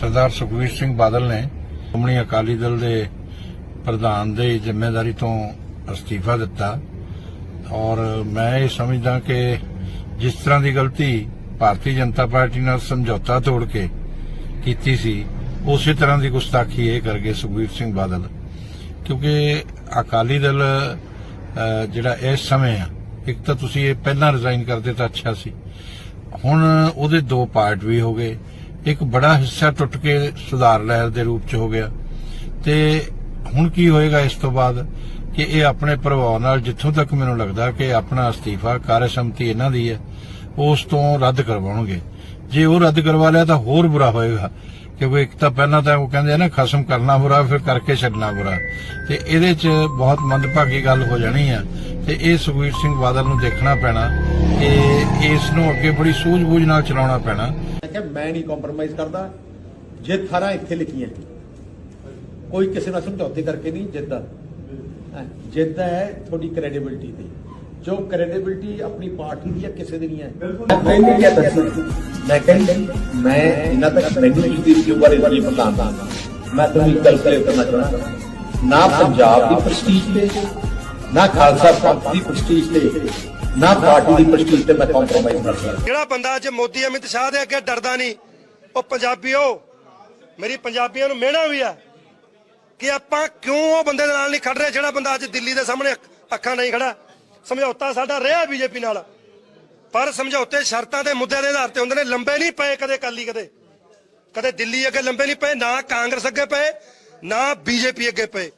ਸਰਦਾਰ ਸੁਖਬੀਰ ਸਿੰਘ ਬਾਦਲ ਨੇ ਸ਼੍ਰੋਮਣੀ ਅਕਾਲੀ ਦਲ ਦੇ ਪ੍ਰਧਾਨ ਦੀ ਜ਼ਿੰਮੇਵਾਰੀ ਤੋਂ ਅਸਤੀਫਾ ਦਿੱਤਾ। ਔਰ ਮੈਂ ਇਹ ਸਮਝਦਾ ਕਿ ਜਿਸ ਤਰ੍ਹਾਂ ਦੀ ਗਲਤੀ ਭਾਰਤੀ ਜਨਤਾ ਪਾਰਟੀ ਨਾਲ ਸਮਝੌਤਾ ਤੋੜ ਕੇ ਕੀਤੀ ਸੀ, ਉਸੇ ਤਰ੍ਹਾਂ ਦੀ ਗੁਸਤਾਖੀ ਇਹ ਕਰ ਗਏ ਸੁਖਬੀਰ ਸਿੰਘ ਬਾਦਲ। ਕਿਉਂਕਿ ਅਕਾਲੀ ਦਲ ਜਿਹੜਾ ਇਸ ਸਮੇਂ ਆ, ਇੱਕ ਤਾਂ ਤੁਸੀਂ ਇਹ ਪਹਿਲਾਂ ਰਿਜ਼ਾਈਨ ਕਰਦੇ ਤਾਂ ਅੱਛਾ ਸੀ। ਹੁਣ ਉਹਦੇ ਦੋ ਪਾਰਟ ਵੀ ਹੋ ਗਏ। ਇੱਕ ਬੜਾ ਹਿੱਸਾ ਟੁੱਟ ਕੇ ਸੁਧਾਰ ਲਹਿਰ ਦੇ ਰੂਪ ਚ ਹੋ ਗਿਆ। ਤੇ ਹੁਣ ਕੀ ਹੋਏਗਾ ਇਸ ਤੋਂ ਬਾਅਦ ਕਿ ਇਹ ਆਪਣੇ ਪ੍ਰਭਾਵ ਨਾਲ ਜਿੱਥੋਂ ਤੱਕ ਮੈਨੂੰ ਲੱਗਦਾ ਕਿ ਆਪਣਾ ਅਸਤੀਫਾ, ਕਾਰਜਸਮਤੀ ਇਹਨਾਂ ਦੀ ਹੈ, ਉਸ ਤੋਂ ਰੱਦ ਕਰਵਾਉਣਗੇ। ਜੇ ਉਹ ਰੱਦ ਕਰਵਾ ਲਿਆ ਤਾਂ ਹੋਰ ਬੁਰਾ ਹੋਏਗਾ, ਕਿਉਂਕਿ ਇੱਕ ਤਾਂ ਪਹਿਲਾਂ ਤਾਂ ਉਹ ਕਹਿੰਦੇ ਆ ਨਾ, ਖਸਮ ਕਰਨਾ ਬੁਰਾ, ਫਿਰ ਕਰਕੇ ਛੱਡਣਾ ਬੁਰਾ। ਤੇ ਇਹਦੇ 'ਚ ਬਹੁਤ ਮੰਦਭਾਗੀ ਗੱਲ ਹੋ ਜਾਣੀ ਆ। ਤੇ ਇਹ ਸੁਖਬੀਰ ਸਿੰਘ ਬਾਦਲ ਨੂੰ ਦੇਖਣਾ ਪੈਣਾ ਕਿ ਇਸ ਨੂੰ ਅੱਗੇ ਬੜੀ ਸੂਝ-ਬੂਝ ਨਾਲ ਚਲਾਉਣਾ ਪੈਣਾ। ਮੈਂ ਕਿਹਾ ਮੈਂ ਨਹੀਂ ਕੰਪਰੋਮਾਈਜ਼ ਕਰਦਾ। ਜਿੱਤ ਹਾਰਾਂ ਇੱਥੇ ਲਿਖੀਆਂ ਕੋਈ ਕਿਸੇ ਨਾਲ ਸਮਝੌਤੇ ਕਰਕੇ ਨਹੀਂ ਜਿੱਤਦਾ। ਹੈਂ, ਜਿੱਤ ਹੈ ਤੁਹਾਡੀ ਕ੍ਰੈਡੀਬਿਲਟੀ ਤੇ। ਜੋ ਕ੍ਰੈਡੀਬਿਲਟੀ ਆਪਣੀ ਪਾਰਟੀ ਦੀ ਹੈ ਕਿਸੇ ਦੀ ਨਹੀਂ ਹੈ। ਮੈਂ ਨਹੀਂ ਕਿਹਾ ਦੱਸੋ ਮੈਂ ਕਹਿੰਦਾ ਮੈਂ ਇਹਨਾਂ ਤੱਕ ਮੈਨੂੰ ਦੀ ਰਿਵਿਊ ਬਾਰੇ ਬਾਰੇ ਪਤਾ। ਨਾ ਮੈਂ ਤੁਹਾਨੂੰ ਇੱਕ ਗੱਲ ਕਰੇ ਕਰਨਾ ਚਾਹੁੰਦਾ। ਨਾ ਪੰਜਾਬ ਦੀ ਪ੍ਰਸਟੀਜ ਤੇ ਨਾ ਖਾਲਸਾ ਪੰਥ ਦੀ ਪ੍ਰਸਟੀਜ ਤੇ ਨਾ ਪਾਰਟੀ ਦੀ ਪ੍ਰਸਟੀਜ ਤੇ ਮੈਂ ਕੰਪਰੋਮਾਈਜ਼ ਕਰ ਸਕਦਾ ਜਿਹੜਾ ਬੰਦਾ ਅੱਜ ਮੋਦੀ, ਅਮਿਤ ਸ਼ਾਹ ਦੇ ਅੱਗੇ ਡਰਦਾ ਨਹੀਂ, ਉਹ ਪੰਜਾਬੀਓ, ਮੇਰੀ ਪੰਜਾਬੀਆਂ ਨੂੰ ਮਿਹਣਾ ਵੀ ਆ ਕਿ ਆਪਾਂ ਕਿਉਂ ਉਹ ਬੰਦੇ ਦੇ ਨਾਲ ਨਹੀਂ ਖੜ ਰਹੇ, ਜਿਹੜਾ ਬੰਦਾ ਅੱਜ ਦਿੱਲੀ ਦੇ ਸਾਹਮਣੇ ਅੱਖਾਂ ਨਹੀਂ ਖੜਾ। ਸਮਝੌਤਾ ਸਾਡਾ ਰਿਹਾ ਬੀਜੇਪੀ ਨਾਲ, ਪਰ ਸਮਝੌਤੇ ਸ਼ਰਤਾਂ ਦੇ ਮੁੱਦਿਆਂ ਦੇ ਆਧਾਰ ਤੇ ਹੁੰਦੇ ਨੇ, ਲੰਬੇ ਨਹੀਂ ਪਏ ਕਦੇ ਕਾਲੀ ਕਦੇ ਕਦੇ ਦਿੱਲੀ ਅੱਗੇ ਲੰਬੇ ਨਹੀਂ ਪਏ, ਨਾ ਕਾਂਗਰਸ ਅੱਗੇ ਪਏ, ਨਾ ਬੀਜੇਪੀ ਅੱਗੇ ਪਏ।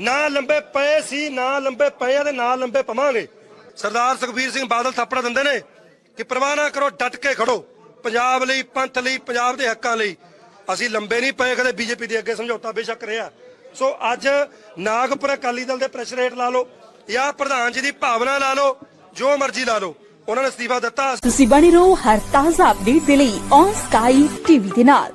ਨਾ ਲੰਬੇ ਪਏ ਸੀ, ਨਾ ਲੰਬੇ ਪਏ ਆ ਤੇ ਨਾ ਲੰਬੇ ਪਵਾਂਗੇ। ਸਰਦਾਰ ਸੁਖਬੀਰ ਸਿੰਘ ਬਾਦਲ ਥੱਪੜ ਦਿੰਦੇ ਨੇ ਕਿ ਪ੍ਰਵਾਹ ਨਾ ਕਰੋ, ਡਟ ਕੇ ਖੜੋ। ਪੰਜਾਬ ਲਈ, ਪੰਥ ਲਈ, ਪੰਜਾਬ ਦੇ ਹੱਕਾਂ ਲਈ। ਅਸੀਂ ਲੰਬੇ ਨਹੀਂ ਪਏ ਕਦੇ ਬੀਜੇਪੀ ਦੇ ਅੱਗੇ ਸਮਝੌਤਾ ਬੇਸ਼ੱਕ ਰਿਹਾ। ਸੋ ਅੱਜ ਨਾਗਪੁਰ ਅਕਾਲੀ ਦਲ ਦੇ ਪ੍ਰੈਸ਼ਰ ਰੇਟ ਲਾ ਲਓ ਜਾਂ ਪ੍ਰਧਾਨ ਜੀ ਦੀ ਭਾਵਨਾ ਲਾ ਲਓ, ਜੋ ਮਰਜ਼ੀ ਲਾ ਲਓ। ਉਹਨਾਂ ਨੇ ਅਸਤੀਫਾ ਦਿੱਤਾ। ਤੁਸੀਂ ਬਣੇ ਰਹੋ ਹਰ ਤਾਜ਼ਾ ਅਪਡੇਟ ਦੇ ਲਈ ਔਨ ਸਕਾਈ ਟੀਵੀ ਦੇ ਨਾਲ।